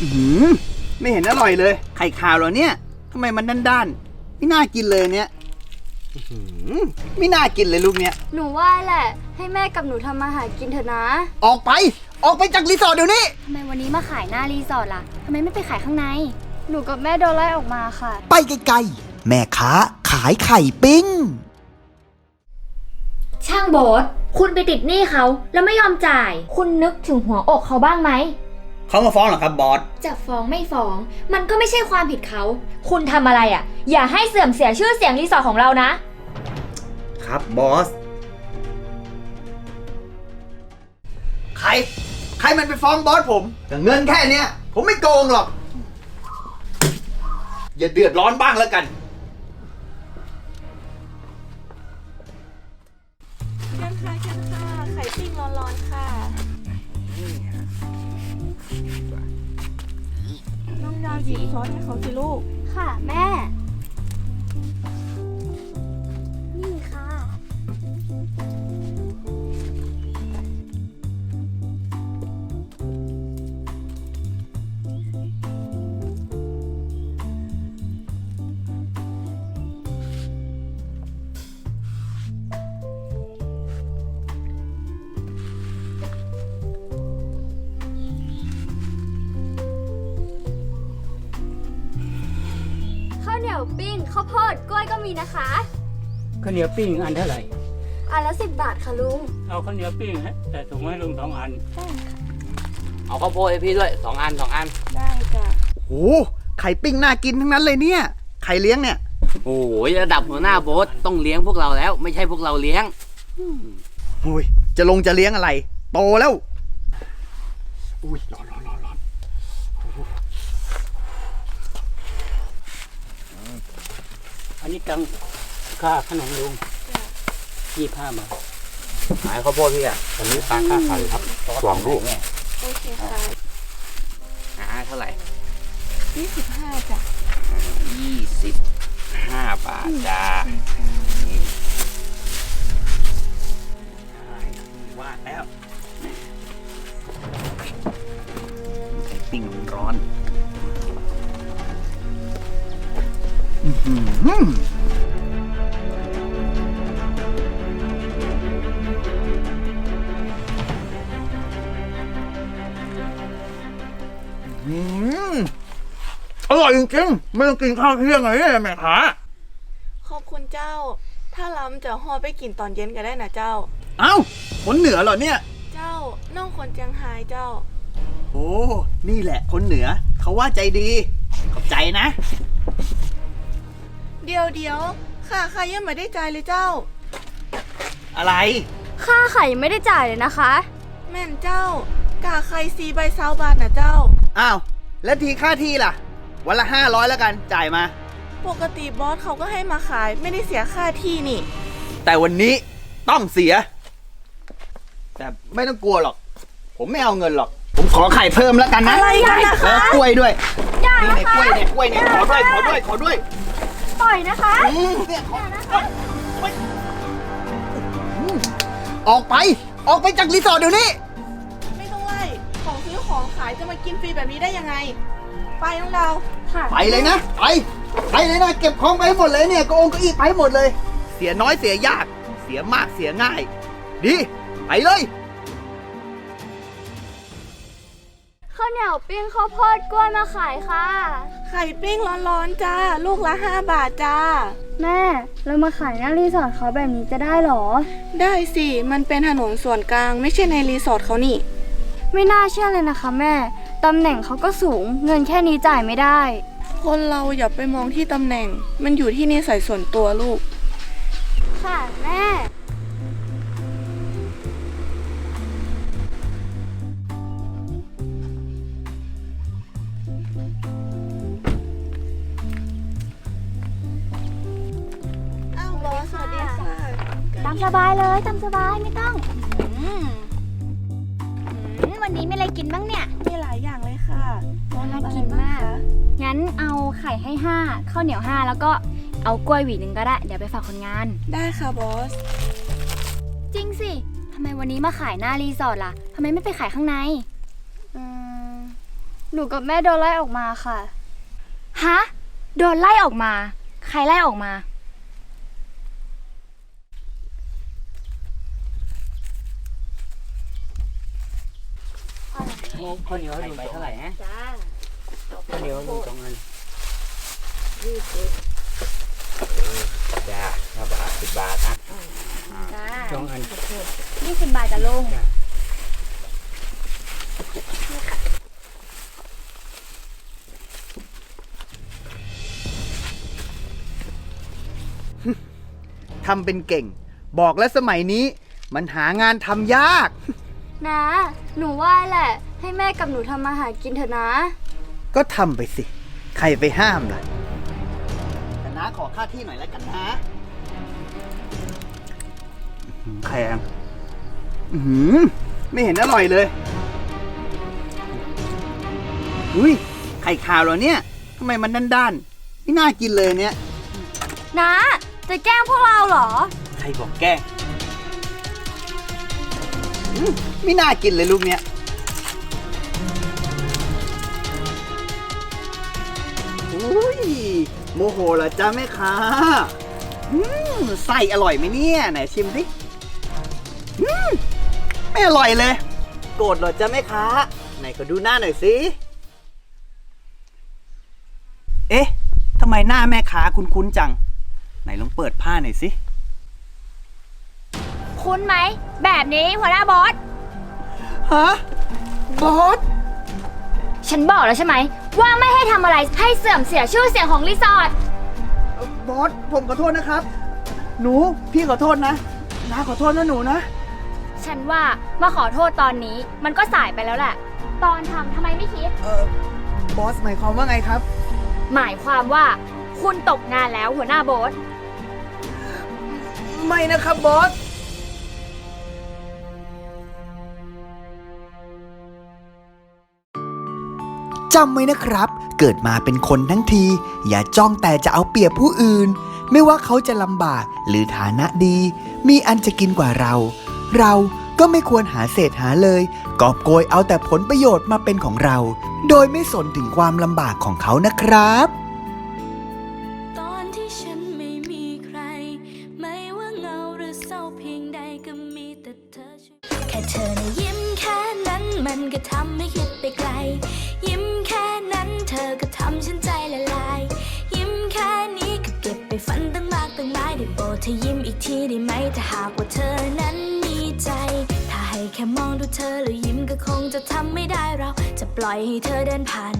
อื้อหือไม่เห็นอร่อยเลย ไข่ขาวเหรอเนี่ยทำไมมันด้านๆไม่น่ากินเลยเนี่ยอื้อหือไม่น่ากินเลยลูกเนี่ย หนูว่าแหละ ให้แม่กับหนูทำมาหากินเถอะนะออกไป ออกไปจากรีสอร์ทเดี๋ยวนี้ ทำไมวันนี้มาขายหน้ารีสอร์ทล่ะทำไมไม่ไปขายข้างใน หนูกับแม่โดนไล่ออกมาค่ะ ไปไกลๆ แม่ค้าขายไข่ปิ้ง ช่างโบสคุณไปติดหนี้เขาแล้วไม่ยอมจ่าย คุณนึกถึงหัวอกเขาบ้างไหม เขามาฟ้องเหรอครับบอส จะฟ้องไม่ฟ้อง มันก็ไม่ใช่ความผิดเขา คุณทำอะไรอะ่ะ อย่าให้เสื่อมเสียชื่อเสียงรีสอร์ทของเรานะ ครับบอส ใคร ใครมันไปฟ้องบอสผมแต่เงินแค่เนี้ย ผมไม่โกงหรอก อย่าเดือดร้อนบ้างแล้วกัน น้องดาวหยิบซอสให้เขาสิลูก ค่ะแม่ ปิ้งข้าวโพดกล้วยก็มีนะคะข้าวเหนียวปิ้งอันเท่าไหร่ อันละสิบบาทค่ะลุงเอาข้าวเหนียวปิ้งฮะแต่ถุงให้ลุงสองอัน เอาข้าวโพดให้พี่ด้วยสองอันสองอัน ได้จ้ะโอ้ไข่ปิ้งน่ากินทั้งนั้นเลยเนี่ย ไข่เลี้ยงเนี่ย โอ้ยระดับหัวหน้าโบ๊ทต้องเลี้ยงพวกเราแล้ว ไม่ใช่พวกเราเลี้ยง โอ้ย จะลงจะเลี้ยงอะไร โตแล้ว อุ้ยร้อนร้อ นร้อนร้อนอันนี้ตังค่าขนมลุงยี่ห้าบาทหายข้าวโพดพี่อะอันนี้ตังค่าไข่ครับสองลูกโอเคค่ะหาเท่าไหร่ยี่สิบห้าจ้ะยี่สิบห้าบาทจ้าว่าแล้วไข่ปิ้งมันร้อน อื้อหืออื้อหืออร่อยจริงๆไม่ต้องกินข้าวเที่ยงเลยเนี่ยแม่ค้าขอบคุณเจ้า ถ้าล้ำจะห่อไปกินตอนเย็นก็ได้นะเจ้า เอ้าคนเหนือเหรอเนี่ย เจ้าน้องคนเจียงไฮ้เจ้า โอ้ นี่แหละคนเหนือ เขาว่าใจดี ขอบใจนะ เดี๋ยวเดี๋ยวค่ะค่ะยังไม่ได้จ่ายเลยเจ้า อะไร ค่าไข่ยังไม่ได้จ่ายเลยนะคะ แม่นเจ้ากาไข่ซีใบซาวบาทนะเจ้า อ้าว แล้วทีค่าที่ล่ะ วันละห้าร้อยแล้วกันจ่ายมา ปกติบอสเขาก็ให้มาขายไม่ได้เสียค่าที่นี่ แต่วันนี้ต้องเสีย แต่ไม่ต้องกลัวหรอก ผมไม่เอาเงินหรอก ผมขอไข่เพิ่มแล้วกันนะอะไรกันนะคะเออกล้วยด้วยนี่เนี่ยกล้วยเนี่ยกล้วยเนี่ยขอด้วยขอด้วยขอด้วย ปล่อยนะคะอืมเนี่ยขอเฮ้ยอืมออกไป ออกไปจากรีสอร์ทเดี๋ยวนี้ ไม่ต้องไล่ของซื้อของขายจะมากินฟรีแบบนี้ได้ยังไง ไปน้องดาวค่ะไปเลยนะ ไป ไปเลยนะ เก็บของไปให้หมดเลยเนี่ยกระองเก็อีไปให้หมดเลย เสียน้อยเสียยาก เสียมากเสียง่าย ดี ไปเลยาวเหนียวปิ้งข้าวโพดกล้วยมาขายค่ะ ไข่ปิ้งร้อนๆจ้า ลูกละ 5 บาทจ้า แม่เรามาขายหน้ารีสอร์ทเขาแบบนี้จะได้เหรอ ได้สิ มันเป็นถนนส่วนกลางไม่ใช่ในรีสอร์ทเขานี่ ไม่น่าเชื่อเลยนะคะแม่ ตำแหน่งเขาก็สูง เงินแค่นี้จ่ายไม่ได้ คนเราอย่าไปมองที่ตำแหน่ง มันอยู่ที่นิสัยส่วนตัวลูก ค่ะแม่ สบายเลยตามสบายไม่ต้องอืมอืมวันนี้มีอะไรกินบ้างเนี่ย มีหลายอย่างเลยค่ะบอสรับอะไรกินบ้างมากคะงั้นเอาไข่ให้ห้าข้าวเหนียวห้าแล้วก็เอากล้วยหวีหนึ่งก็ได้ เดี๋ยวไปฝากคนงาน ได้ค่ะบอส จริงสิทำไมวันนี้มาขายหน้ารีสอร์ทล่ะทำไมไม่ไปขายข้างใน อืมหนูกับแม่โดนไล่ออกมาค่ะ ฮะ โดนไล่ออกมา ใครไล่ออกมา ข้าวเหนียวลุงไปเท่าไหร่ฮะข้าวเหนียวลุงสองอันจ้าห้าบาทสิบบาทอะสองอันนี่สิบบาทจ้ะลุงทำเป็นเก่ง บอกแล้วสมัยนี้มันหางานทำยาก นะ หนูว่าแหละ ให้แม่กับหนูทำมาหากินเถอะนะ ก็ทำไปสิ ใครไปห้ามล่ะ แต่น้าขอค่าที่หน่อยแล้วกันนะอื้อหือแพงอื้อหือไม่เห็นอร่อยเลย อุ้ย ไข่ขาวเหรอเนี่ยทำไมมันด้านๆไม่น่ากินเลยเนี่ย นะจะแกล้งพวกเราเหรอ ใครบอกแกล้งอื้อไม่น่ากินเลยลูกเนี้ย โมโหเหรอจ้าแม่ค้าอืมไส้อร่อยไหมเนี่ยไหนชิมสิอืมไม่อร่อยเลย โกรธเหรอจ้าแม่ค้า ไหนขอดูหน้าหน่อยสิเอ๊ะทำไมหน้าแม่ค้าคุ้นๆจัง ไหนลองเปิดผ้าหน่อยสิ คุ้นไหม แบบนี้หัวหน้าบอส ฮะ บอส ฉันบอกแล้วใช่ไหม ว่าไม่ให้ทำอะไรให้เสื่อมเสียชื่อเสียงของรีสอร์ท บอสผมขอโทษนะครับ หนูพี่ขอโทษนะน้าขอโทษนะหนูนะ ฉันว่ามาขอโทษตอนนี้มันก็สายไปแล้วแหละ ตอนทำทำไมไม่คิด เออบอสหมายความว่าไงครับ หมายความว่าคุณตกงานแล้วหัวหน้าโบส ไม่นะครับบอสำไว้นะครับ เกิดมาเป็นคนทั้งที อย่าจ้องแต่จะเอาเปรียบผู้อื่น ไม่ว่าเขาจะลำบากหรือฐานะดี มีอันจะกินกว่าเรา เราก็ไม่ควรหาเศษหาเลย กอบโกยเอาแต่ผลประโยชน์มาเป็นของเรา โดยไม่สนถึงความลำบากของเขานะครับ ก็ทำฉันใจละลาย ยิ้มแค่นี้ก็เก็บไปฝันตั้งมากตั้งหลายได้โปรดเธอยิ้มอีกทีได้ไหมถ้าหากว่าเธอนั้นมีใจ ถ้าให้แค่มองดูเธอแล้วยิ้มก็คงจะทำไม่ได้เราจะปล่อยให้เธอเดินผ่าน